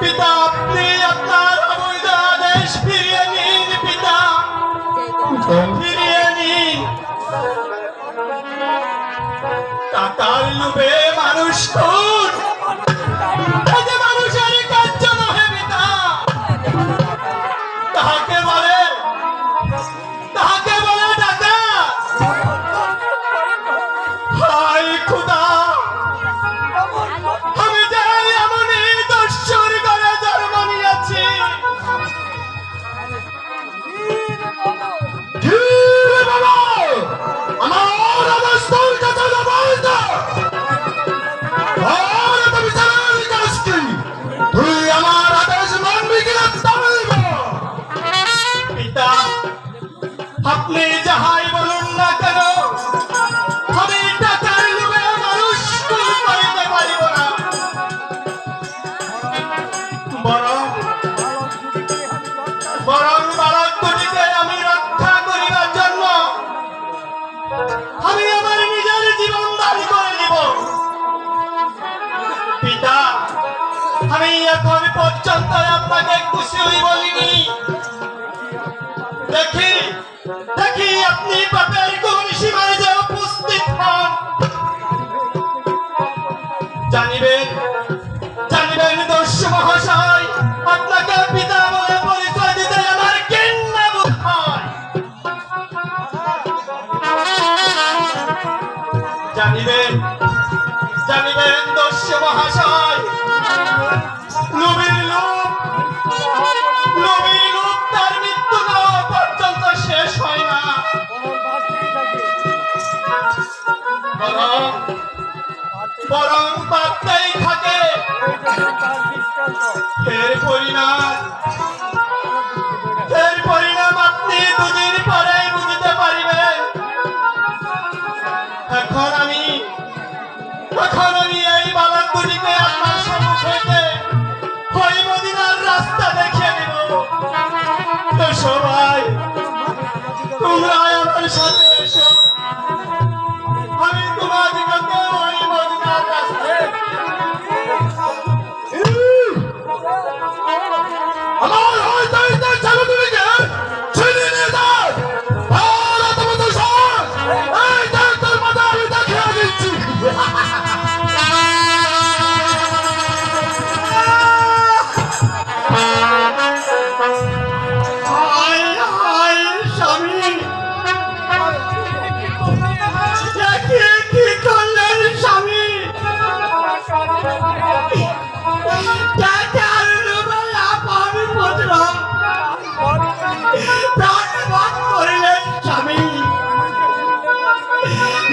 পিতা আপনি আপনার অবৈধ পিতা। ফিরিয়ে নিন। টাকার লোভে মানুষ তো আপনি যাহাই বলুন না কেন আমি টাকার লোভে মানুষ পাইতে পারিব না। বরং বরং বালক দুটিকে আমি রক্ষা করিবার জন্য আমি আমার নিজের জীবন দান করে দিব। পিতা, আমি এখন পর্যন্ত আপনাকে খুশি হই বলিনি। দেখি নাকি আপনি পাপের কোন সীমায় উপস্থিত হন? জানিবেন জানিবেন দস্য মহাশয়, আপনাকে পিতা বলে আমার কেন্না বোধ জানিবেন জানিবেন দস্য মহাশয় বরং বাড়তেই থাকে। এর পরিণাম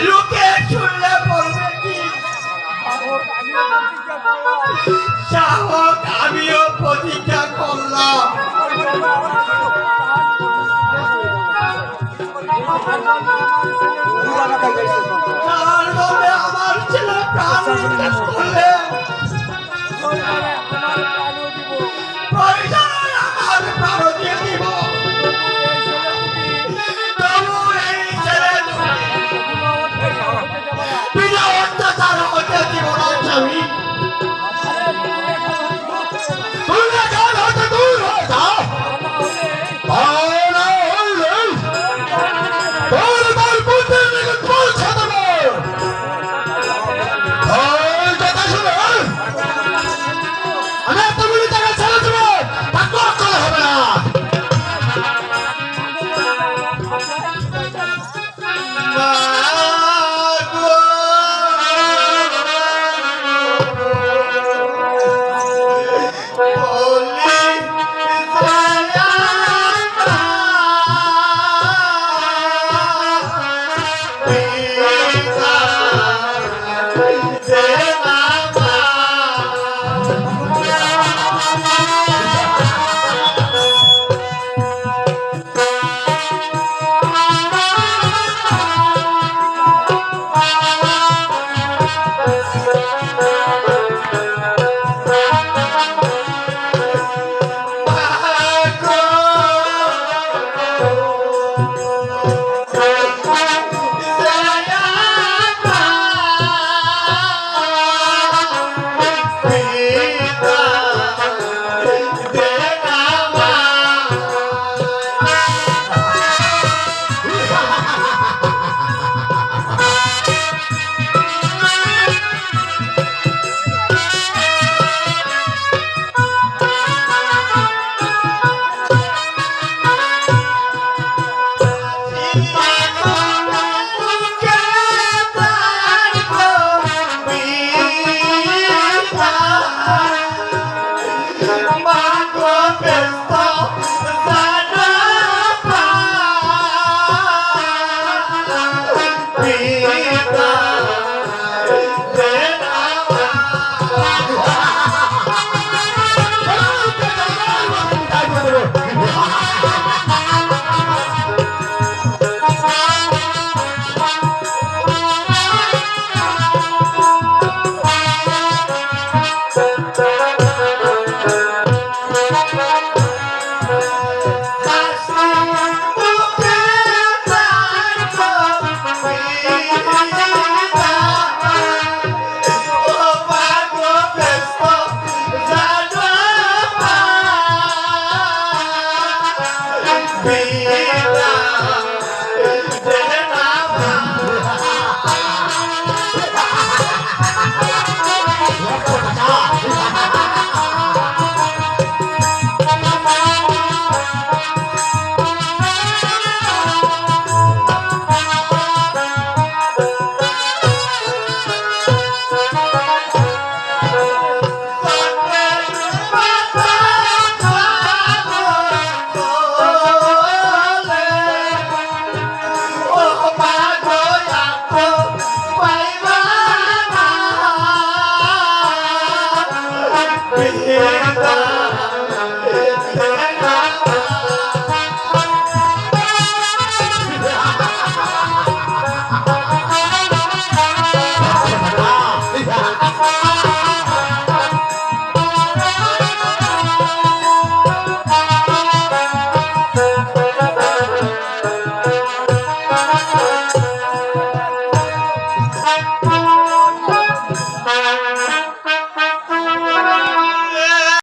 লোকে শুনলে বলবে কি? শাহক আমার ছেলে? প্রাণ করলে?